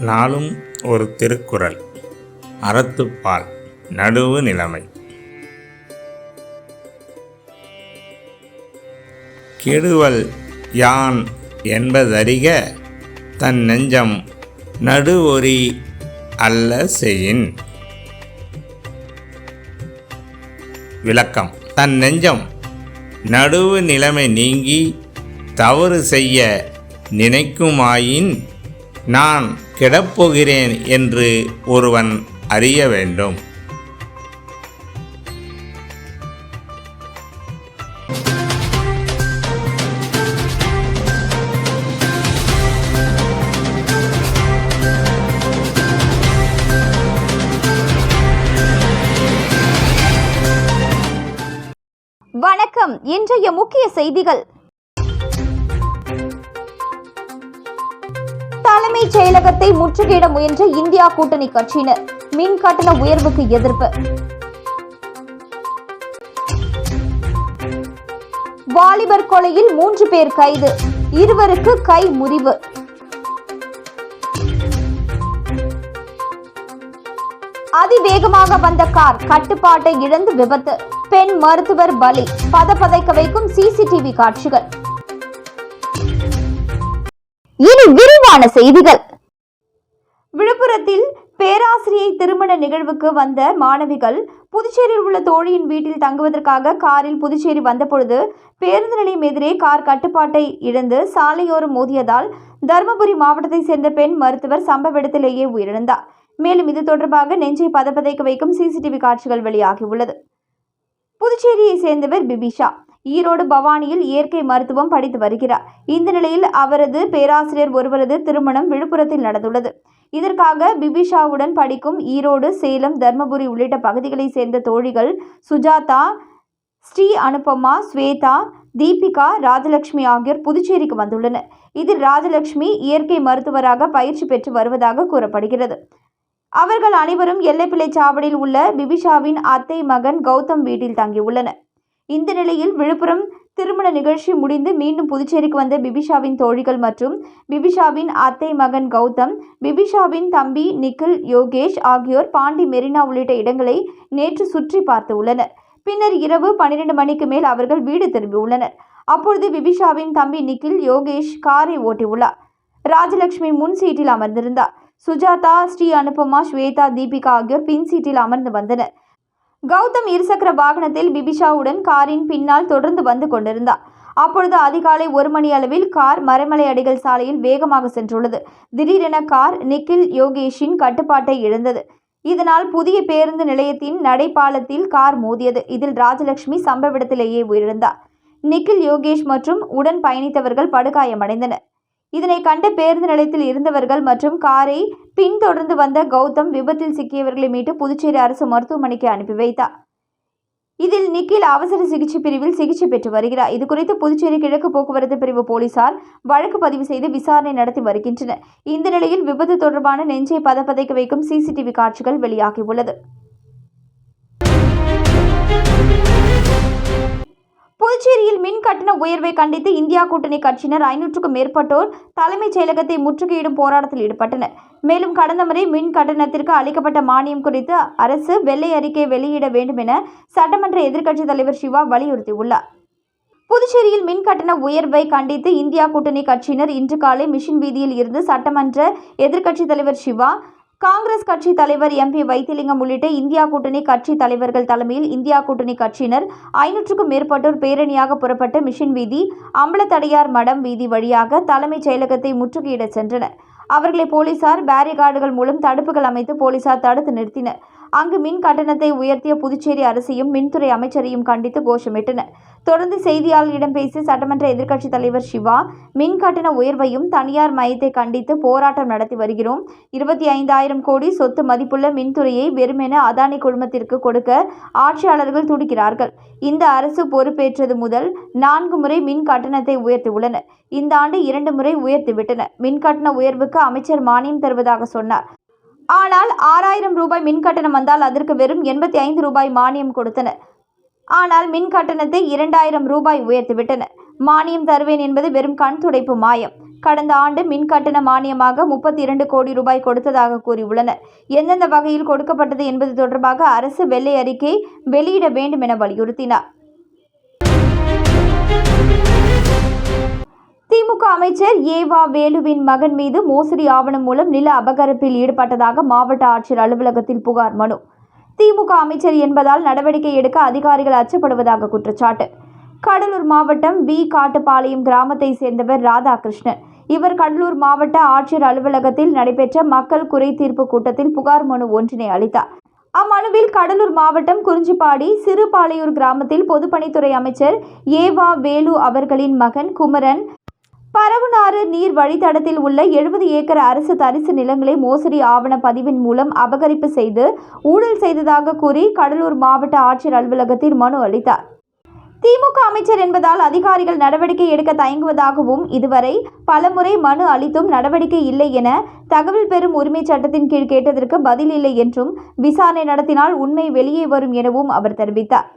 நாளும் ஒரு திருக்குறள். அறத்துப்பால் நடுவு நிலைமை. கெடுவல் யான் என்பதறிக தன் நெஞ்சம் நடுவொறி அல்ல செய்யின். விளக்கம் தன் நெஞ்சம் நடுவு நிலைமை நீங்கி தவறு செய்ய நினைக்குமாயின் நான் கெடப்போகிறேன் என்று ஒருவன் அறிய வேண்டும். வணக்கம். இன்றைய முக்கிய செய்திகள். தலைமை செயலகத்தை முற்றுகையிட முயன்ற இந்தியா கூட்டணி கட்சியினர். மின் கட்டண உயர்வுக்கு எதிர்ப்பு. வாலிபர் கொலையில் மூன்று பேர் கைது. இருவருக்கு கை முறிவு. அதிவேகமாக வந்த கார் கட்டுப்பாட்டை இழந்து விபத்து. பெண் மருத்துவர் பலி. பதப்பதைக்க வைக்கும் சிசிடிவி காட்சிகள். இனி விரிவான செய்திகள். விழுப்புரத்தில் பேராசிரியை திருமண நிகழ்வுக்கு வந்த மாணவிகள் புதுச்சேரியில் உள்ள தோழியின் வீட்டில் தங்குவதற்காக காரில் புதுச்சேரி வந்தபொழுது பேருந்து நிலையம் எதிரே கார் கட்டுப்பாட்டை இழந்து சாலையோரம் மோதியதால் தருமபுரி மாவட்டத்தைச் சேர்ந்த பெண் மருத்துவர் சம்பவ இடத்திலேயே உயிரிழந்தார். மேலும் இது தொடர்பாக நெஞ்சை பதப்பதைக்க வைக்கும் சிசிடிவி காட்சிகள் வெளியாகியுள்ளது. புதுச்சேரியை சேர்ந்தவர் பிபிஷா. ஈரோடு பவானியில் இயற்கை மருத்துவம் படித்து வருகிறார். இந்த நிலையில் அவரது பேராசிரியர் ஒருவரது திருமணம் விழுப்புரத்தில் நடந்துள்ளது. இதற்காக பிபிஷாவுடன் படிக்கும் ஈரோடு சேலம் தர்மபுரி உள்ளிட்ட பகுதிகளைச் சேர்ந்த தோழிகள் சுஜாதா ஸ்ரீ அனுபமா ஸ்வேதா தீபிகா ராஜலட்சுமி ஆகியோர் புதுச்சேரிக்கு வந்துள்ளனர். இதில் ராஜலட்சுமி இயற்கை மருத்துவராக பயிற்சி பெற்று வருவதாக கூறப்படுகிறது. அவர்கள் அனைவரும் எல்லைப்பிள்ளை சாவடியில் உள்ள பிபிஷாவின் அத்தை மகன் கௌதம் வீட்டில் தங்கியுள்ளனர். இந்த நிலையில் விழுப்புரம் திருமண நிகழ்ச்சி முடிந்து மீண்டும் புதுச்சேரிக்கு வந்த பிபிஷாவின் தோழிகள் மற்றும் பிபிஷாவின் அத்தை மகன் கௌதம் பிபிஷாவின் தம்பி நிக்கில் யோகேஷ் ஆகியோர் பாண்டி மெரினா உள்ளிட்ட இடங்களை நேற்று சுற்றி பார்த்து உள்ளனர். பின்னர் இரவு பன்னிரண்டு மணிக்கு மேல் அவர்கள் வீடு திரும்பியுள்ளனர் அப்பொழுது பிபிஷாவின் தம்பி நிக்கில் யோகேஷ் காரை ஓட்டியுள்ளார். ராஜலட்சுமி முன் சீட்டில் அமர்ந்திருந்தார். சுஜாதா ஸ்ரீ அனுபமா ஸ்வேதா தீபிகா ஆகியோர் பின் சீட்டில் அமர்ந்து வந்தனர். கௌதம் இருசக்கர வாகனத்தில் பிபிஷாவுடன் காரின் பின்னால் தொடர்ந்து வந்து கொண்டிருந்தார். அப்பொழுது அதிகாலை ஒரு மணி அளவில் கார் மறைமலை அடிகள் சாலையில் வேகமாக சென்றுள்ளது. திடீரென கார் நிக்கில் யோகேஷின் கட்டுப்பாட்டை இழந்தது. இதனால் புதிய பேருந்து நிலையத்தின் நடைபாலத்தில் கார் மோதியது. இதில் ராஜலட்சுமி சம்பவ இடத்திலேயே உயிரிழந்தார். நிக்கில் யோகேஷ் மற்றும் உடன் பயணித்தவர்கள் படுகாயமடைந்தனர். இதனை கண்ட பேருந்து நிலையத்தில் இருந்தவர்கள் மற்றும் காரை பின்தொடர்ந்து வந்த கௌதம் விபத்தில் சிக்கியவர்களை மீட்டு புதுச்சேரி அரசு மருத்துவமனைக்கு அனுப்பி வைத்தார். இதில் நிக்கில் அவசர சிகிச்சை பிரிவில் சிகிச்சை பெற்று வருகிறார். இதுகுறித்து புதுச்சேரி கிழக்கு போக்குவரத்து பிரிவு போலீசார் வழக்கு பதிவு செய்து விசாரணை நடத்தி வருகின்றனர். இந்த நிலையில் விபத்து தொடர்பான நெஞ்சை பதப்பதைக்க வைக்கும் சிசிடிவி காட்சிகள் வெளியாகியுள்ளது. புதுச்சேரியில் மின் கட்டண உயர்வை கண்டித்து இந்தியா கூட்டணி கட்சியினர் ஐநூற்றுக்கும் மேற்பட்டோர் தலைமைச் செயலகத்தை முற்றுகையிடும் போராட்டத்தில் ஈடுபட்டனர். மேலும் கடந்த முறை மின் கட்டணத்திற்கு அளிக்கப்பட்ட மானியம் குறித்து அரசு வெள்ளை அறிக்கை வெளியிட வேண்டும் என சட்டமன்ற எதிர்க்கட்சித் தலைவர் சிவா வலியுறுத்தியுள்ளார். புதுச்சேரியில் மின் கட்டண உயர்வை கண்டித்து இந்தியா கூட்டணி கட்சியினர் இன்று காலை மிஷின் வீதியில் இருந்து சட்டமன்ற எதிர்க்கட்சித் தலைவர் சிவா காங்கிரஸ் கட்சி தலைவர் எம்பி வைத்திலிங்கம் உள்ளிட்ட இந்தியா கூட்டணி கட்சி தலைவர்கள் தலைமையில் இந்தியா கூட்டணி கட்சியினர் ஐநூற்றுக்கும் மேற்பட்டோர் பேரணியாக புறப்பட்டு மிஷின் வீதி அம்பலத்தடையார் மடம் வீதி வழியாக தலைமைச் செயலகத்தை முற்றுகையிடச் சென்றனர். அவர்களை போலீசார் பேரிகார்டுகள் மூலம் தடுப்புகள் அமைத்து போலீசார் தடுத்து நிறுத்தினர். அங்கு மின் கட்டணத்தை உயர்த்திய புதுச்சேரி அரசையும் மின்துறை அமைச்சரையும் கண்டித்து கோஷமிட்டனர். தொடர்ந்து செய்தியாளர்களிடம் பேசிய சட்டமன்ற எதிர்க்கட்சித் தலைவர் சிவா மின் கட்டண உயர்வையும் தனியார் மையத்தை கண்டித்து போராட்டம் நடத்தி வருகிறோம். இருபத்தி ஐந்தாயிரம் கோடி சொத்து மதிப்புள்ள மின்துறையை வெறுமென அதானி குழுமத்திற்கு கொடுக்க ஆட்சியாளர்கள் துடிக்கிறார்கள். இந்த அரசு பொறுப்பேற்றது முதல் நான்கு முறை மின் கட்டணத்தை உயர்த்தியுள்ளனர். இந்த ஆண்டு இரண்டு முறை உயர்த்திவிட்டனர். மின் கட்டண உயர்வுக்கு அமைச்சர் மானியம் தருவதாக சொன்னார். ஆனால் ஆறாயிரம் ரூபாய் மின் கட்டணம் வந்தால் அதற்கு வெறும் எண்பத்தி ஐந்து ரூபாய் மானியம் கொடுத்தனர் ஆனால் மின் கட்டணத்தை இரண்டாயிரம் ரூபாய் உயர்த்திவிட்டனர் மானியம் தருவேன் என்பது வெறும் கண் துடைப்பு மாயம். கடந்த ஆண்டு மின் கட்டண மானியமாக முப்பத்தி இரண்டு கோடி ரூபாய் கொடுத்ததாக கூறியுள்ளனர். எந்தெந்த வகையில் கொடுக்கப்பட்டது என்பது தொடர்பாக அரசு வெள்ளை அறிக்கை வெளியிட வேண்டும் என வலியுறுத்தினார். திமுக அமைச்சர் ஏவா வேலுவின் மகன் மீது மோசடி ஆவணம் மூலம் நில அபகரிப்பில் ஈடுபட்டதாக மாவட்ட ஆட்சியர் அலுவலகத்தில் புகார் மனு. திமுக அமைச்சர் என்பதால் நடவடிக்கை எடுக்க அதிகாரிகள் அச்சப்படுவதாக குற்றச்சாட்டு. கடலூர் மாவட்டம் பி காட்டுப்பாளையம் கிராமத்தை சேர்ந்தவர் ராதாகிருஷ்ணன். இவர் கடலூர் மாவட்ட ஆட்சியர் அலுவலகத்தில் நடைபெற்ற மக்கள் குறை தீர்ப்பு கூட்டத்தில் புகார் மனு ஒன்றினை அளித்தார். அம்மனுவில் கடலூர் மாவட்டம் குறிஞ்சிப்பாடி சிறுபாளையூர் கிராமத்தில் பொதுப்பணித்துறை அமைச்சர் ஏவா வேலு அவர்களின் மகன் குமரன் பரவுநாறு நீர் வழித்தடத்தில் உள்ள எழுபது ஏக்கர் அரசு தரிசு நிலங்களை மோசடி ஆவண பதிவின் மூலம் அபகரிப்பு செய்து ஊழல் செய்ததாக கூறி கடலூர் மாவட்ட ஆட்சியர் அலுவலகத்தில் மனு அளித்தார். திமுக அமைச்சர் என்பதால் அதிகாரிகள் நடவடிக்கை எடுக்க தயங்குவதாகவும் இதுவரை பலமுறை மனு அளித்தும் நடவடிக்கை இல்லை என தகவல் பெறும் உரிமை சட்டத்தின் கீழ் கேட்டதற்கு பதில் இல்லை என்றும் விசாரணை நடத்தினால் உண்மை வெளியே வரும் எனவும் அவர் தெரிவித்தார்.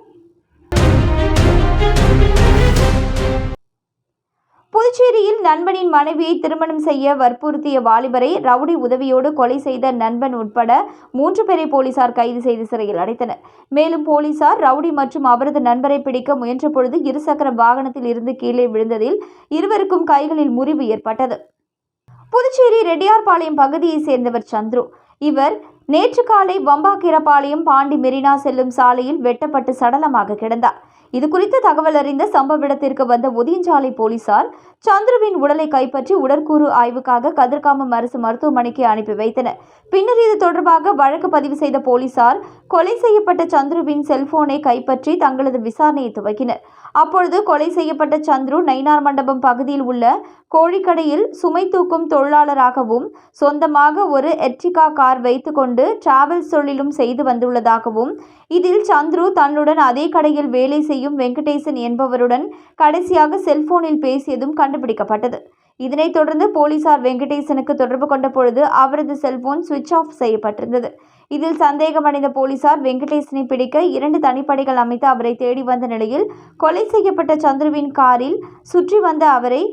புதுச்சேரியில் நண்பனின் மனைவியை திருமணம் செய்ய வற்புறுத்திய வாலிபரை ரவுடி உதவியோடு கொலை செய்த நண்பன் உட்பட மூன்று பேரை போலீசார் கைது செய்து சிறையில் அடைத்தனர். மேலும் போலீசார் ரவுடி மற்றும் அவரது நண்பரை பிடிக்க முயன்றபொழுது இருசக்கர வாகனத்தில் இருந்து கீழே விழுந்ததில் இருவருக்கும் கைகளில் முறிவு ஏற்பட்டது. புதுச்சேரி ரெட்டியார்பாளையம் பகுதியைச் சேர்ந்தவர் சந்துரு. இவர் நேற்று காலை வம்பாக்கிரபாளையம் பாண்டி மெரினா செல்லும் சாலையில் வெட்டப்பட்டு சடலமாக கிடந்தார். இதுகுறித்து தகவல் அறிந்த சம்பவ இடத்திற்கு வந்த ஒதியஞ்சாலை போலீசார் சந்துருவின் உடலை கைப்பற்றி உடற்கூறு ஆய்வுக்காக கதிர்காமம் அரசு மருத்துவமனைக்கு அனுப்பி வைத்தனர். பின்னர் இது தொடர்பாக வழக்கு பதிவு செய்த போலீசார் கொலை செய்யப்பட்ட சந்துருவின் செல்போனை கைப்பற்றி தங்களது விசாரணையை துவக்கினர். அப்பொழுது கொலை செய்யப்பட்ட சந்துரு நைனார் மண்டபம் பகுதியில் உள்ள கோழிக்கடையில் சுமை தூக்கும் தொழிலாளராகவும் சொந்தமாக ஒரு எட்ரிகா கார் வைத்துக்கொண்டு டிராவல்ஸ் தொழிலும் செய்து வந்துள்ளதாகவும் இதில் சந்துரு தன்னுடன் அதே கடையில் வேலை செய்யும் வெங்கடேசன் என்பவருடன் கடைசியாக செல்போனில் பேசியதும் கண்டுபிடிக்கப்பட்டது. இதனைத் தொடர்ந்து போலீசார் வெங்கடேசனுக்கு தொடர்பு கொண்ட பொழுது அவரது செல்போன் சுவிட்ச் ஆஃப் செய்யப்பட்டிருந்தது. இதில் சந்தேகமடைந்த போலீசார் வெங்கடேசனை பிடிக்க இரண்டு தனிப்படைகள் அமைத்து அவரை தேடி வந்த நிலையில் கொலை செய்யப்பட்ட சந்துருவின் காரில் சுற்றி வந்த அவரை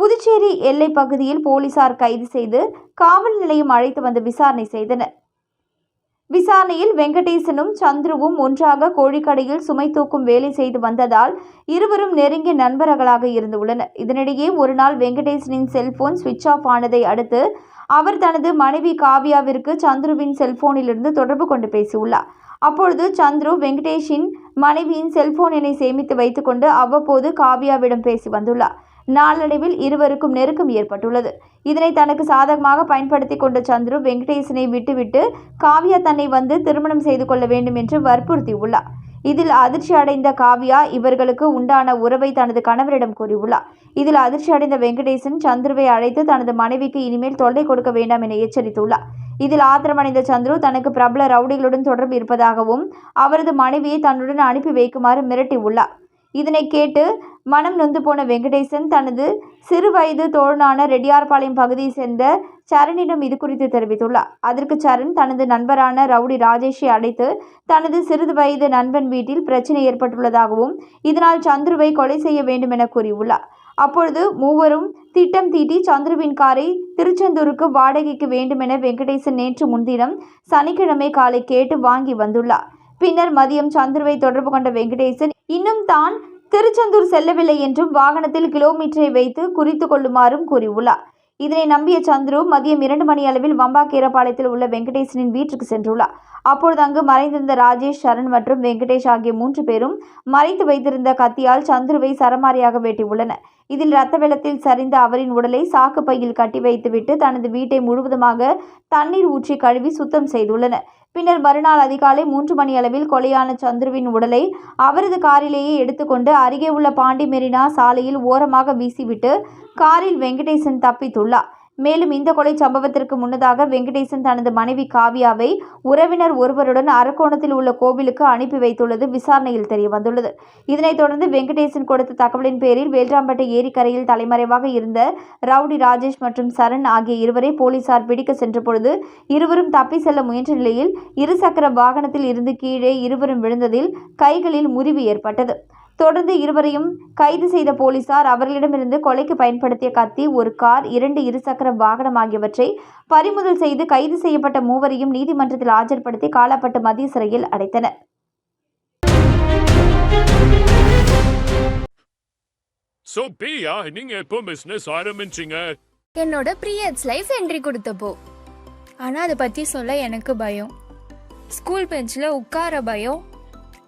புதுச்சேரி எல்லை பகுதியில் போலீசார் கைது செய்து காவல் நிலையம் அழைத்து வந்து விசாரணை செய்தனர். விசாரணையில் வெங்கடேசனும் சந்துருவும் ஒன்றாக கோழிக்கடையில் சுமை தூக்கும் வேலை செய்து வந்ததால் இருவரும் நெருங்கிய நண்பர்களாக இருந்துள்ளனர் இதனிடையே ஒரு நாள் வெங்கடேசனின் செல்போன் சுவிட்ச் ஆஃப் ஆனதை அடுத்து அவர் தனது மனைவி காவியாவிற்கு சந்துருவின் செல்போனிலிருந்து தொடர்பு கொண்டு பேசியுள்ளார். அப்பொழுது சந்துரு வெங்கடேஷின் மனைவியின் செல்போன் எண்ணை சேமித்து வைத்துக்கொண்டு அவ்வப்போது காவியாவிடம் பேசி வந்துள்ளார். நாளடைவில் இருவருக்கும் நெருக்கம் ஏற்பட்டுள்ளது. இதனை தனக்கு சாதகமாக பயன்படுத்தி கொண்ட சந்துரு வெங்கடேசனை விட்டுவிட்டு காவ்யா தன்னை வந்து திருமணம் செய்து கொள்ள வேண்டும் என்று வற்புறுத்தியுள்ளார். இதில் அதிர்ச்சி அடைந்த காவ்யா இவர்களுக்கு உண்டான உறவை தனது கணவரிடம் கூறியுள்ளார். இதில் அதிர்ச்சி அடைந்த வெங்கடேசன் சந்துருவை அழைத்து தனது மனைவிக்கு இனிமேல் தொல்லை கொடுக்க வேண்டாம் என எச்சரித்துள்ளார். இதில் ஆத்திரமடைந்த சந்துரு தனக்கு பிரபல ரவுடிகளுடன் தொடர்பு இருப்பதாகவும் அவரது மனைவியை தன்னுடன் அனுப்பி வைக்குமாறு மிரட்டியுள்ளார். இதனை கேட்டு மனம் நொந்து போன வெங்கடேசன் தனது சிறு வயது தோழனான ரெட்டியார்பாளையம் பகுதியை சேர்ந்த சரணிடம் இது குறித்து தெரிவித்துள்ளார். அதற்கு சரண் தனது நண்பரான ரவுடி ராஜேஷை அழைத்து தனது சிறிது வயது நண்பன் வீட்டில் பிரச்சனை ஏற்பட்டுள்ளதாகவும் இதனால் சந்துருவை கொலை செய்ய வேண்டும் என கூறியுள்ளார். அப்பொழுது மூவரும் திட்டம் தீட்டி சந்துருவின் காரை திருச்செந்தூருக்கு வாடகைக்கு வேண்டுமென வெங்கடேசன் நேற்று முன்தினம் சனிக்கிழமை காலை கேட்டு வாங்கி வந்துள்ளார். பின்னர் மதியம் சந்துருவை தொடர்பு கொண்ட வெங்கடேசன் இன்னும் தான் திருச்செந்தூர் செல்லவில்லை என்றும் வாகனத்தில் கிலோமீட்டரை வைத்து குறித்து கொள்ளுமாறும் கூறியுள்ளார். இதனை நம்பிய சந்துரு மதியம் இரண்டு மணி அளவில் வம்பாக்கீரப்பாளையத்தில் உள்ள வெங்கடேசனின் வீட்டுக்கு சென்றுள்ளார். அப்பொழுது அங்கு மறைந்திருந்த ராஜேஷ் சரண் மற்றும் வெங்கடேஷ் ஆகிய மூன்று பேரும் மறைத்து வைத்திருந்த கத்தியால் சந்துருவை சரமாரியாக வெட்டியுள்ளனர். இதில் இரத்த வெள்ளத்தில் சரிந்த அவரின் உடலை சாக்கு பையில் கட்டி வைத்துவிட்டு தனது வீட்டை முழுவதுமாக தண்ணீர் ஊற்றி கழுவி சுத்தம் செய்துள்ளனர். பின்னர் மறுநாள் அதிகாலை மூன்று மணியளவில் கொலையான சந்துருவின் உடலை அவரது காரிலேயே எடுத்துக்கொண்டு அருகே உள்ள பாண்டி மெரினா சாலையில் ஓரமாக வீசிவிட்டு காரில் வெங்கடேசன் தப்பித்துள்ளார். மேலும் இந்த கொலை சம்பவத்திற்கு முன்னதாக வெங்கடேசன் தனது மனைவி காவியாவை உறவினர் ஒருவருடன் அரக்கோணத்தில் உள்ள கோவிலுக்கு அனுப்பி வைத்துள்ளது விசாரணையில் தெரியவந்துள்ளது. இதனைத் தொடர்ந்து வெங்கடேசன் கொடுத்த தகவலின் பேரில் வேல்ராம்பேட்டை ஏரிக்கரையில் தலைமறைவாக இருந்த ரவுடி ராஜேஷ் மற்றும் சரண் ஆகிய இருவரை போலீசார் பிடிக்க சென்றபொழுது இருவரும் தப்பி செல்ல முயன்ற நிலையில் இருசக்கர வாகனத்தில் இருந்து கீழே இருவரும் விழுந்ததில் கைகளில் முறிவு ஏற்பட்டது. தொடர்ந்து இருவரையும் கைது செய்த போலீசார் அவர்களிடமிருந்து கொலைக்கு பயன்படுத்திய கத்தி ஒரு கார் இரண்டு இருசக்கர வாகனம் ஆகியவற்றை பறிமுதல் செய்து கைது செய்யப்பட்ட மூவரையும் நீதிமன்றத்தில் ஆஜர்படுத்தி காலாப்பட்டு மத்திய சிறையில் அடைத்தனர். ஸோ பிரியா நீங்க எப்போ பிசினஸ் ஆரம்பிச்சீங்க? என்னோட ப்ரீயட்ஸ் லைஃப் என்ட்ரி கொடுத்தப்போ. ஆனால் அதை பற்றி சொல்ல எனக்கு பயம். ஸ்கூல் பெஞ்சில் உட்கார பயம்.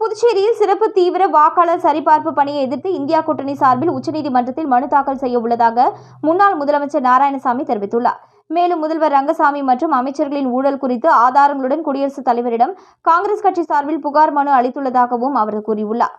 புதுச்சேரியில் சிறப்பு தீவிர வாக்காளர் சரிபார்ப்பு பணியை எதிர்த்து இந்தியா கூட்டணி சார்பில் உச்சநீதிமன்றத்தில் மனு தாக்கல் செய்ய உள்ளதாக முன்னாள் முதலமைச்சர் நாராயணசாமி தெரிவித்துள்ளார். மேலும் முதல்வர் ரங்கசாமி மற்றும் அமைச்சர்களின் ஊழல் குறித்து ஆதாரங்களுடன் குடியரசுத் தலைவரிடம் காங்கிரஸ் கட்சி சார்பில் புகார் மனு அளித்துள்ளதாகவும் அவர் கூறியுள்ளார்.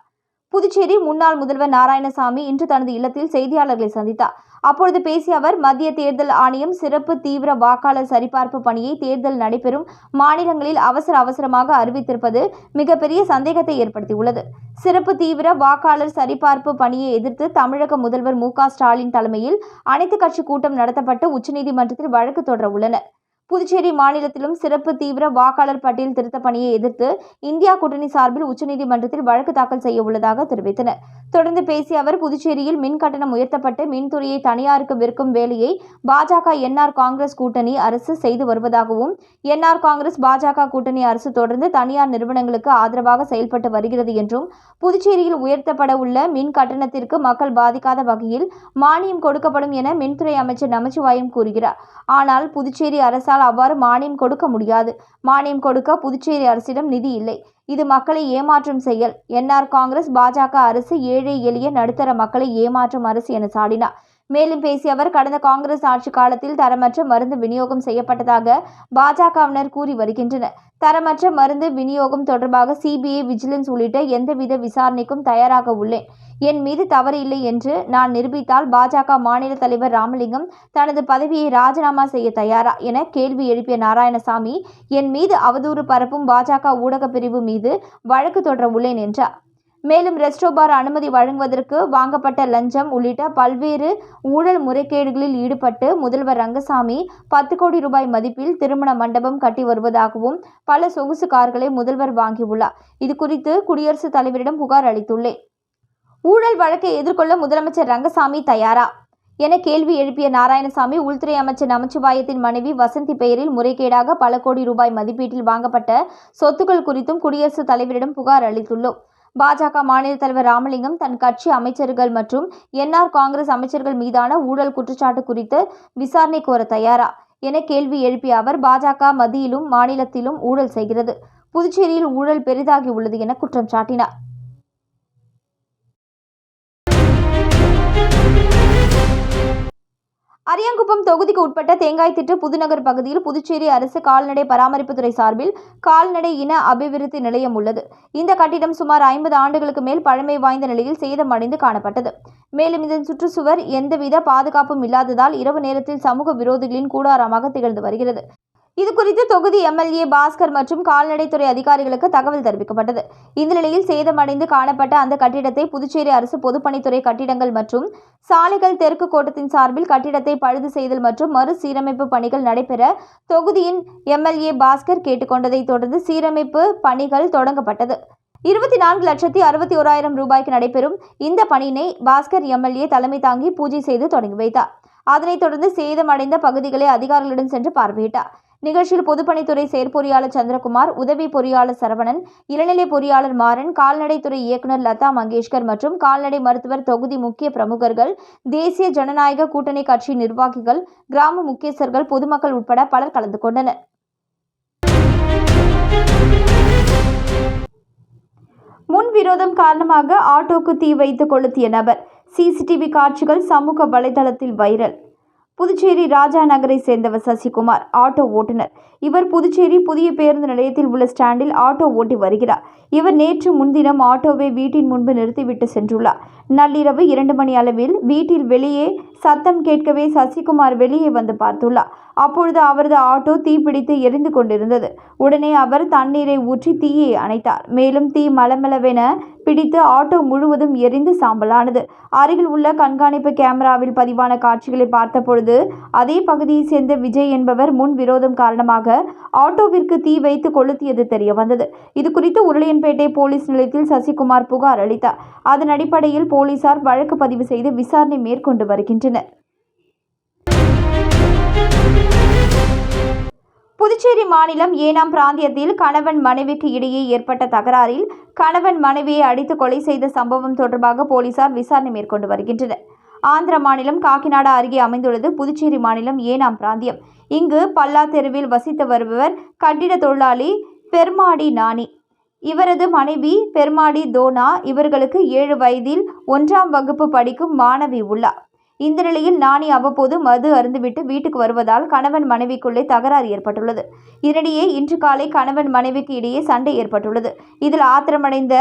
புதுச்சேரி முன்னாள் முதல்வர் நாராயணசாமி இன்று தனது இல்லத்தில் செய்தியாளர்களை சந்தித்தார். அப்பொழுது பேசிய அவர் மத்திய தேர்தல் ஆணையம் சிறப்பு தீவிர வாக்காளர் சரிபார்ப்பு பணியை தேர்தல் நடைபெறும் மாநிலங்களில் அவசர அவசரமாக அறிவித்திருப்பது மிகப்பெரிய சந்தேகத்தை ஏற்படுத்தியுள்ளது. சிறப்பு தீவிர வாக்காளர் சரிபார்ப்பு பணியை எதிர்த்து தமிழக முதல்வர் மு ஸ்டாலின் தலைமையில் அனைத்துக் கட்சி கூட்டம் நடத்தப்பட்டு உச்சநீதிமன்றத்தில் வழக்கு தொடர உள்ளனர். புதுச்சேரி மாநிலத்திலும் சிறப்பு தீவிர வாக்காளர் பட்டியல் திருத்தப் பணியை எதிர்த்து இந்தியா கூட்டணி சார்பில் உச்சநீதிமன்றத்தில் வழக்கு தாக்கல் செய்ய உள்ளதாக தெரிவித்தனர். தொடர்ந்து பேசிய அவர் புதுச்சேரியில் மின் கட்டணம் உயர்த்தப்பட்டு மின்துறையை தனியாருக்கு விற்கும் வேலையை பாஜக என்ஆர் காங்கிரஸ் கூட்டணி அரசு செய்து வருவதாகவும் என்ஆர் காங்கிரஸ் பாஜக கூட்டணி அரசு தொடர்ந்து தனியார் நிறுவனங்களுக்கு ஆதரவாக செயல்பட்டு வருகிறது என்றும் புதுச்சேரியில் உயர்த்தப்பட உள்ள மின் கட்டணத்திற்கு மக்கள் பாதிக்காத வகையில் மானியம் கொடுக்கப்படும் என மின்துறை அமைச்சர் நமச்சிவாயம் கூறுகிறார். ஆனால் புதுச்சேரி அரசு அரசால் அவ்வாறு மானியம் கொடுக்க முடியாது. மானியம் கொடுக்க புதுச்சேரி அரசிடம் நிதி இல்லை. இது மக்களை ஏமாற்றும் செயல். என்ஆர் காங்கிரஸ் பாஜக அரசு ஏழை எளிய நடுத்தர மக்களை ஏமாற்றும் அரசு என சாடினார். மேலும் பேசிய அவர் கடந்த காங்கிரஸ் ஆட்சி காலத்தில் தரமற்ற மருந்து விநியோகம் செய்யப்பட்டதாக பாஜகவினர் கூறி வருகின்றனர். தரமற்ற மருந்து விநியோகம் தொடர்பாக சிபிஐ விஜிலன்ஸ் உள்ளிட்ட எந்தவித விசாரணைக்கும் தயாராக உள்ளேன். என் மீது தவறு இல்லை என்று நான் நிரூபித்தால் பாஜக மாநில தலைவர் ராமலிங்கம் தனது பதவியை ராஜினாமா செய்ய தயாரா என கேள்வி எழுப்பிய நாராயணசாமி என் மீது அவதூறு பரப்பும் பாஜக ஊடகப் பிரிவு மீது வழக்கு தொடர உள்ளேன் என்றார். மேலும் ரெஸ்டோ பார் அனுமதி வழங்குவதற்கு வாங்கப்பட்ட லஞ்சம் உள்ளிட்ட பல்வேறு ஊழல் முறைகேடுகளில் ஈடுபட்டு முதல்வர் ரங்கசாமி பத்து கோடி ரூபாய் மதிப்பில் திருமண மண்டபம் கட்டி வருவதாகவும் பல சொகுசு கார்களை முதல்வர் வாங்கியுள்ளார். இது குறித்து குடியரசுத் தலைவரிடம் புகார் அளித்துள்ளேன். ஊழல் வழக்கை எதிர்கொள்ள முதலமைச்சர் ரங்கசாமி தயாரா? என கேள்வி எழுப்பிய நாராயணசாமி உள்துறை அமைச்சர் நமச்சிவாயத்தின் மனைவி வசந்தி பெயரில் முறைகேடாக பல கோடி ரூபாய் மதிப்பீட்டில் வாங்கப்பட்ட சொத்துக்கள் குறித்தும் குடியரசுத் தலைவரிடம் புகார் அளித்துள்ளோம். பாஜக மாநில தலைவர் ராமலிங்கம் தன் கட்சி அமைச்சர்கள் மற்றும் என்ஆர் காங்கிரஸ் அமைச்சர்கள் மீதான ஊழல் குற்றச்சாட்டு குறித்து விசாரணை கோர தயாரா? என கேள்வி எழுப்பிய அவர் பாஜக மத்தியிலும் மாநிலத்திலும் ஊழல் செய்கிறது. புதுச்சேரியில் ஊழல் பெரிதாகி உள்ளது என குற்றம் சாட்டினார். அரியாங்குப்பம் தொகுதிக்கு உட்பட்ட தேங்காய்த்திட்டு புதுநகர் பகுதியில் புதுச்சேரி அரசு கால்நடை பராமரிப்புத்துறை சார்பில் கால்நடை இன அபிவிருத்தி நிலையம் உள்ளது. இந்த கட்டிடம் சுமார் ஐம்பது ஆண்டுகளுக்கு மேல் பழமை வாய்ந்த நிலையில் சேதமடைந்து காணப்பட்டது. மேலும் இதன் சுற்றுச்சுவர் எந்தவித பாதுகாப்பும் இல்லாததால் இரவு நேரத்தில் சமூக விரோதிகளின் கூடாரமாக திகழ்ந்து வருகிறது. இது குறித்து தொகுதி எம்எல்ஏ பாஸ்கர் மற்றும் கால்நடைத்துறை அதிகாரிகளுக்கு தகவல் தெரிவிக்கப்பட்டது. இந்த நிலையில் சேதமடைந்து காணப்பட்ட அந்த கட்டிடத்தை புதுச்சேரி அரசு பொதுப்பணித்துறை கட்டிடங்கள் மற்றும் சாலைகள் தெற்கு கோட்டத்தின் சார்பில் கட்டிடத்தை பழுது செய்தல் மற்றும் மறுசீரமைப்பு பணிகள் நடைபெற தொகுதியின் எம்எல்ஏ பாஸ்கர் கேட்டுக்கொண்டதைத் தொடர்ந்து சீரமைப்பு பணிகள் தொடங்கப்பட்டது. இருபத்தி நான்கு லட்சத்தி அறுபத்தி ஓராயிரம் ரூபாய்க்கு நடைபெறும் இந்த பணியினை பாஸ்கர் எம்எல்ஏ தலைமை தாங்கி பூஜை செய்து தொடங்கி வைத்தார். அதனைத் தொடர்ந்து சேதமடைந்த பகுதிகளை அதிகாரிகளுடன் சென்று பார்வையிட்டார். நிகழ்ச்சியில் பொதுப்பணித்துறை செயற்பொறியாளர் சந்திரகுமார் உதவி பொறியாளர் சரவணன் இளநிலை பொறியாளர் மாறன் கால்நடைத்துறை இயக்குநர் லதா மங்கேஷ்கர் மற்றும் கால்நடை மருத்துவர் தொகுதி முக்கிய பிரமுகர்கள் தேசிய ஜனநாயக கூட்டணி கட்சி நிர்வாகிகள் கிராம முக்கியஸ்தர்கள் பொதுமக்கள் உட்பட பலர் கலந்து கொண்டனர். முன்விரோதம் காரணமாக ஆட்டோக்கு தீ வைத்து கொளுத்திய நபர் சிசிடிவி காட்சிகள் சமூக வலைதளத்தில் வைரல். புதுச்சேரி ராஜா நகரை சேர்ந்தவர் சசிகுமார் ஆட்டோ ஓட்டுநர். இவர் புதுச்சேரி புதிய பேருந்து நிலையத்தில் உள்ள ஸ்டாண்டில் ஆட்டோ ஓட்டி வருகிறார். இவர் நேற்று முன்தினம் ஆட்டோவை வீட்டின் முன்பு நிறுத்திவிட்டு சென்றுள்ளார். நள்ளிரவு இரண்டு மணி அளவில் வீட்டில் வெளியே சத்தம் கேட்கவே சசிகுமார் வெளியே வந்து பார்த்துள்ளார். அப்பொழுது அவரது ஆட்டோ தீப்பிடித்து எரிந்து கொண்டிருந்தது. உடனே அவர் தண்ணீரை ஊற்றி தீயை அணைத்தார். மேலும் தீ மளமளவென பிடித்து ஆட்டோ முழுவதும் எரிந்து சாம்பலானது. அருகில் உள்ள கண்காணிப்பு கேமராவில் பதிவான காட்சிகளை பார்த்தபொழுது அதே பகுதியைச் சேர்ந்த விஜய் என்பவர் முன் விரோதம் காரணமாக ஆட்டோவிற்கு தீ வைத்து கொளுத்தியது தெரிய வந்தது இது குறித்து உருளையன்பேட்டை போலீஸ் நிலையத்தில் சசிகுமார் புகார் அளித்தார். அதன் அடிப்படையில் போலீசார் வழக்கு பதிவு செய்து விசாரணை மேற்கொண்டு வருகின்றனர். புதுச்சேரி மாநிலம் ஏனாம் பிராந்தியத்தில் கணவன் மனைவிக்கு இடையே ஏற்பட்ட தகராறில் கணவன் மனைவியை அடித்து கொலை செய்த சம்பவம் தொடர்பாக போலீசார் விசாரணை மேற்கொண்டு வருகின்றனர். ஆந்திர மாநிலம் காக்கிநாடா அருகே அமைந்துள்ளது புதுச்சேரி மாநிலம் ஏனாம் பிராந்தியம். இங்கு பல்லா தெருவில் வசித்து வருபவர் கட்டிட தொழிலாளி பெர்மாடி நாணி இவரது மனைவி பெர்மாடி தோனா இவர்களுக்கு ஏழு வயதில் ஒன்றாம் வகுப்பு படிக்கும் மாணவி உள்ளார் இந்த நிலையில் நாணி அவ்வப்போது மது அருந்துவிட்டு வீட்டுக்கு வருவதால் கணவன் மனைவிக்குள்ளே தகராறு ஏற்பட்டுள்ளது. இதனிடையே இன்று காலை கணவன் மனைவிக்கு இடையே சண்டை ஏற்பட்டுள்ளது. இதில் ஆத்திரமடைந்த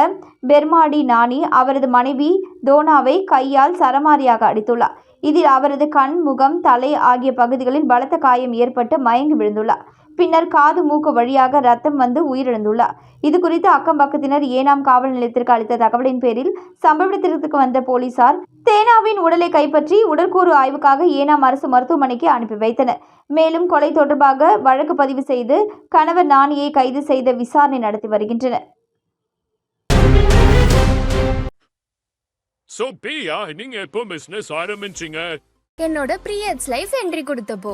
பெர்மாடி நாணி அவரது மனைவி தோனாவை கையால் சரமாரியாக அடித்துள்ளார். இதில் அவரது கண் முகம் தலை ஆகிய பகுதிகளில் பலத்த காயம் ஏற்பட்டு மயங்கி விழுந்துள்ளார். பின்னர் காது மூக்கு வழியாக ரத்தம் வந்து உயிரிழந்துள்ளார். இது குறித்து அக்கம் பக்கத்தினர் ஏனாம் காவல் நிலையத்திற்கு அளித்த தகவலின் பேரில் சம்பவ இடத்திற்கு வந்த போலீசார் தேனாவின் உடலை கைப்பற்றி உடற்கூறு ஆய்வுக்காக ஏனாம் அரசு மருத்துவமனைக்கு அனுப்பி வைத்தனர். மேலும் கொலை தொடர்பாக வழக்கு பதிவு செய்து கணவர் நாணியை கைது செய்த விசாரணை நடத்தி வருகின்றனர். So, பிரியா நீங்க எப்போ பிசினஸ் ஆரம்பிச்சீங்க? என்னோட ப்ரீயட்ஸ் லைஃப் என்ட்ரி கொடுத்தப்போ.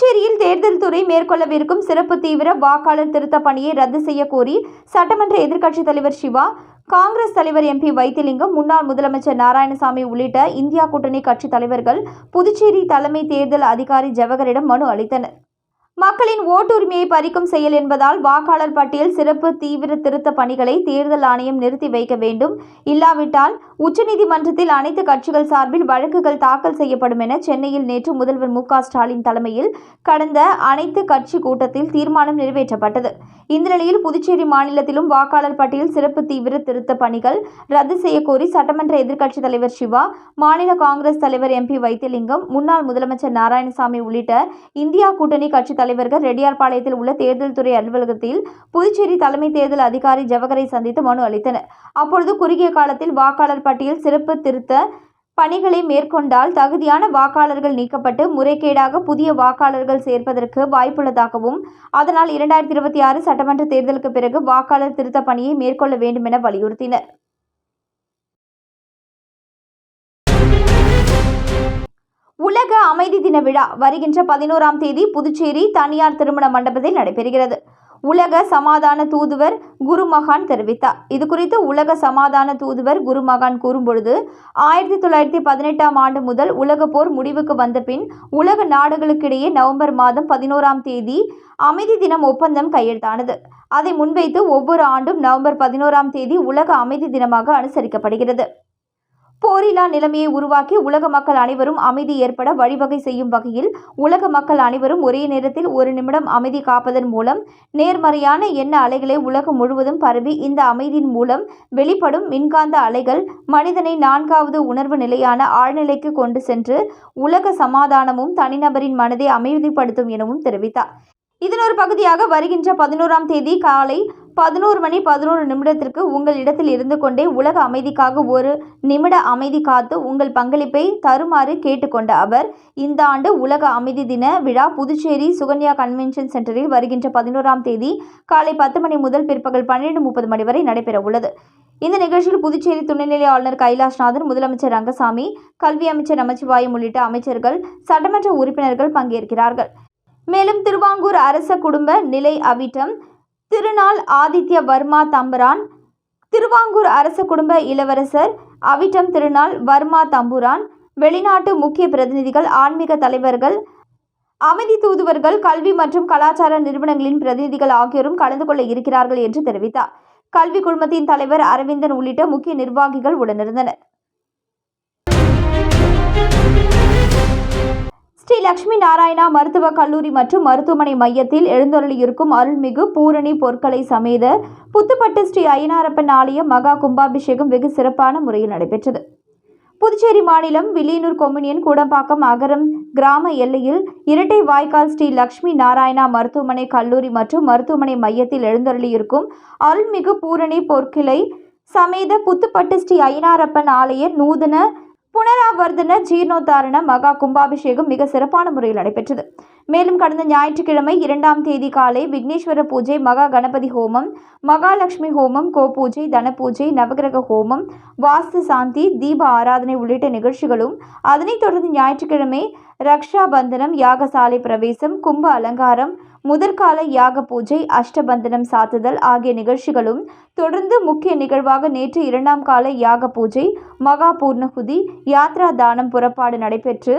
புதுச்சேரியில் தேர்தல் துறை மேற்கொள்ளவிருக்கும் சிறப்பு தீவிர வாக்காளர் திருத்த பணியை ரத்து செய்ய கோரி சட்டமன்ற எதிர்க்கட்சித் தலைவர் சிவா காங்கிரஸ் தலைவர் எம்பி வைத்திலிங்கம் முன்னாள் முதலமைச்சர் நாராயணசாமி உள்ளிட்ட இந்தியா கூட்டணி கட்சித் தலைவர்கள் புதுச்சேரி தலைமை தேர்தல் அதிகாரி ஜவஹரிடம் மனு அளித்தனர். மக்களின் ஓட்டுரிமையை பறிக்கும் செயல் என்பதால் வாக்காளர் பட்டியல் சிறப்பு தீவிர திருத்த பணிகளை தேர்தல் ஆணையம் நிறுத்தி வைக்க வேண்டும். இல்லாவிட்டால் உச்சநீதிமன்றத்தில் அனைத்து கட்சிகள் சார்பில் வழக்குகள் தாக்கல் செய்யப்படும் என சென்னையில் நேற்று முதல்வர் மு ஸ்டாலின் தலைமையில் கடந்த அனைத்து கட்சி கூட்டத்தில் தீர்மானம் நிறைவேற்றப்பட்டது. இந்த நிலையில் புதுச்சேரி மாநிலத்திலும் வாக்காளர் பட்டியல் சிறப்பு தீவிர திருத்த பணிகள் ரத்து செய்யக்கோரி சட்டமன்ற எதிர்க்கட்சித் தலைவர் சிவா மாநில காங்கிரஸ் தலைவர் எம்பி வைத்திலிங்கம் முன்னாள் முதலமைச்சர் நாராயணசாமி உள்ளிட்ட இந்தியா கூட்டணி கட்சி தலைவர்கள் ரெட்டியார்பாளையத்தில் உள்ள தேர்தல் துறை அலுவலகத்தில் புதுச்சேரி தலைமை தேர்தல் அதிகாரி ஜவகரை சந்தித்து மனு அளித்தனர். அப்பொழுது குறுகிய காலத்தில் வாக்காளர் பட்டியல் சிறப்பு திருத்த பணிகளை மேற்கொண்டால் தகுதியான வாக்காளர்கள் நீக்கப்பட்டு முறைகேடாக புதிய வாக்காளர்கள் சேர்ப்பதற்கு வாய்ப்புள்ளதாகவும் அதனால் இரண்டாயிரத்தி இருபத்தி ஆறு சட்டமன்ற தேர்தலுக்கு பிறகு வாக்காளர் திருத்த பணியை மேற்கொள்ள வேண்டும் என வலியுறுத்தினர். உலக அமைதி தின விழா வருகின்ற பதினோராம் தேதி புதுச்சேரி தனியார் திருமண மண்டபத்தில் நடைபெறுகிறது. உலக சமாதான தூதுவர் குருமகான் தெரிவித்தார். இது குறித்து உலக சமாதான தூதுவர் குருமகான் கூறும்பொழுது ஆயிரத்தி தொள்ளாயிரத்தி பதினெட்டாம் ஆண்டு முதல் உலக போர் முடிவுக்கு வந்த பின் உலக நாடுகளுக்கிடையே நவம்பர் மாதம் பதினோராம் தேதி அமைதி தினம் ஒப்பந்தம் கையெழுத்தானது. அதை முன்வைத்து ஒவ்வொரு ஆண்டும் நவம்பர் பதினோராம் தேதி உலக அமைதி தினமாக அனுசரிக்கப்படுகிறது. போரில்லா நிலைமையை உருவாக்கி உலக மக்கள் அனைவரும் அமைதி ஏற்பட வழிவகை செய்யும் வகையில் உலக மக்கள் அனைவரும் ஒரே நேரத்தில் ஒரு நிமிடம் அமைதி காப்பதன் மூலம் நேர்மறையான எண்ண அலைகளை உலகம் முழுவதும் பரவி இந்த அமைதியின் மூலம் வெளிப்படும் மின்காந்த அலைகள் மனிதனை நான்காவது உணர்வு நிலையான ஆழ்நிலைக்கு கொண்டு சென்று உலக சமாதானமும் தனிநபரின் மனதை அமைதிப்படுத்தும் எனவும் தெரிவித்தார். இதன் ஒரு பகுதியாக வருகின்ற பதினோராம் தேதி காலை பதினோரு மணி பதினோரு நிமிடத்திற்கு உங்கள் இடத்தில் இருந்து கொண்டே உலக அமைதிக்காக ஒரு நிமிட அமைதி காத்து உங்கள் பங்களிப்பை தருமாறு கேட்டுக்கொண்ட அவர் இந்த ஆண்டு உலக அமைதி தின விழா புதுச்சேரி சுகன்யா கன்வென்ஷன் சென்டரில் வருகின்ற பதினோராம் தேதி காலை பத்து மணி முதல் பிற்பகல் பன்னிரண்டு முப்பது மணி வரை நடைபெற உள்ளது. இந்த நிகழ்ச்சியில் புதுச்சேரி துணைநிலை ஆளுநர் கைலாஷ்நாதன் முதலமைச்சர் ரங்கசாமி கல்வி அமைச்சர் நமச்சிவாயம் உள்ளிட்ட அமைச்சர்கள் சட்டமன்ற உறுப்பினர்கள் பங்கேற்கிறார்கள். மேலும் திருவாங்கூர் அரச குடும்ப நிலை அவிட்டம் திருநாள் ஆதித்ய வர்மா தம்பரான் திருவாங்கூர் அரச குடும்ப இளவரசர் அவிட்டம் திருநாள் வர்மா தம்புரான் வெளிநாட்டு முக்கிய பிரதிநிதிகள் ஆன்மீக தலைவர்கள் அமைதி தூதுவர்கள் கல்வி மற்றும் கலாச்சார நிறுவனங்களின் பிரதிநிதிகள் ஆகியோரும் கலந்து கொள்ள இருக்கிறார்கள் என்று தெரிவித்தார். கல்வி குழுமத்தின் தலைவர் அரவிந்தன் உள்ளிட்ட முக்கிய நிர்வாகிகள் உடனிருந்தனர். ஸ்ரீ லக்ஷ்மி நாராயணா மருத்துவக் கல்லூரி மற்றும் மருத்துவமனை மையத்தில் எழுந்தருளியிருக்கும் அருள்மிகு பூரணி பொற்களை சமேத புத்துப்பட்டு ஸ்ரீ ஐயனாரப்பன் ஆலய மகா கும்பாபிஷேகம் வெகு சிறப்பான முறையில் நடைபெற்றது. புதுச்சேரி மாநிலம் வில்லியனூர் கொம்யூனியன் கூடம்பாக்கம் அகரம் கிராம எல்லையில் இரட்டை வாய்க்கால் ஸ்ரீ லக்ஷ்மி நாராயணா மருத்துவமனை கல்லூரி மற்றும் மருத்துவமனை மையத்தில் எழுந்தருளியிருக்கும் அருள்மிகு பூரணி பொற்கிளை சமேத புத்துப்பட்டு ஸ்ரீ ஐயனாரப்பன் ஆலய நூதன புனராவர்த்தன ஜீர்ணோத்தாரண மகா கும்பாபிஷேகம் மிக சிறப்பான முறையில் நடைபெற்றது. மேலும் கடந்த ஞாயிற்றுக்கிழமை இரண்டாம் தேதி காலை விக்னேஸ்வர பூஜை மகா கணபதி ஹோமம் மகாலட்சுமி ஹோமம் கோபூஜை தனபூஜை நவகிரக ஹோமம் வாஸ்து சாந்தி தீப ஆராதனை உள்ளிட்ட நிகழ்ச்சிகளும் அதனைத் தொடர்ந்து ஞாயிற்றுக்கிழமை ரக்ஷா பந்தனம் யாகசாலை பிரவேசம் கும்ப அலங்காரம் முதற்கால யாக பூஜை அஷ்டபந்தனம் சாத்துதல் ஆகிய நிகழ்ச்சிகளும் தொடர்ந்து முக்கிய நிகழ்வாக நேற்று இரண்டாம் கால யாக பூஜை மகா பூர்ணகுதி யாத்ரா தானம் புறப்பாடு நடைபெற்று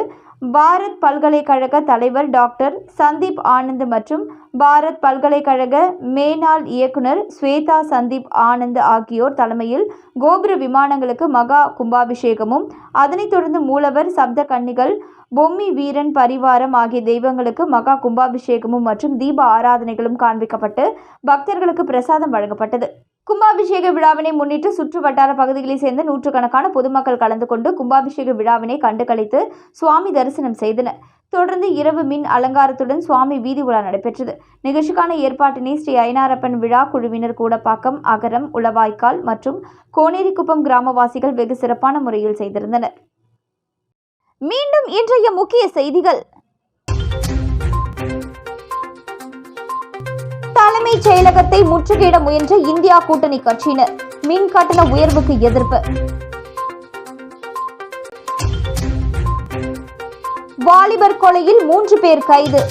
பாரத் பல்கலைக்கழக தலைவர் டாக்டர் சந்தீப் ஆனந்த் மற்றும் பாரத் பல்கலைக்கழக மேனாள் இயக்குனர் ஸ்வேதா சந்தீப் ஆனந்த் ஆகியோர் தலைமையில் கோபுர விமானங்களுக்கு மகா கும்பாபிஷேகமும் அதனைத் தொடர்ந்து மூலவர் சப்த கன்னிகள் பொம்மி வீரன் பரிவாரம் ஆகிய தெய்வங்களுக்கு மகா கும்பாபிஷேகமும் மற்றும் தீப ஆராதனைகளும் காண்பிக்கப்பட்டு பக்தர்களுக்கு பிரசாதம் வழங்கப்பட்டது. கும்பாபிஷேக விழாவினை முன்னிட்டு சுற்று வட்டார பகுதிகளைச் சேர்ந்த நூற்றுக்கணக்கான பொதுமக்கள் கலந்து கொண்டு கும்பாபிஷேக விழாவினை கண்டுகளித்து சுவாமி தரிசனம் செய்தனர். தொடர்ந்து இரவு மின் அலங்காரத்துடன் சுவாமி வீதி உலா நடைபெற்றது. நிகழ்ச்சிக்கான ஏற்பாட்டினை ஸ்ரீ ஐனாரப்பன் விழா குழுவினர் கூடப்பாக்கம் அகரம் உளவாய்க்கால் மற்றும் கோனேரிக்குப்பம் கிராமவாசிகள் வெகு சிறப்பான முறையில் செய்திருந்தனர். மீண்டும் இன்றைய முக்கிய செய்திகள். தலைமைச் செயலகத்தை முற்றுகையிட முயன்ற இந்தியா கூட்டணி கட்சியினர் மின் கட்டண உயர்வுக்கு எதிர்ப்பு. வாலிபர் கொலையில் மூன்று பேர் கைது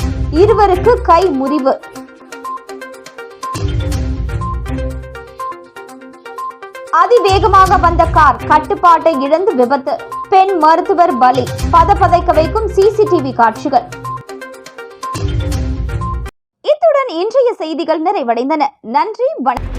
இருவருக்கு கை முறிவு. அதிவேகமாக வந்த கார் கட்டுப்பாட்டை இழந்து விபத்து. பெண் மருத்துவர் பலி. பதப்பதைக்க வைக்கும் சிசிடிவி காட்சிகள். இத்துடன் இன்றைய செய்திகள் நிறைவடைந்தன. நன்றி வணக்கம்.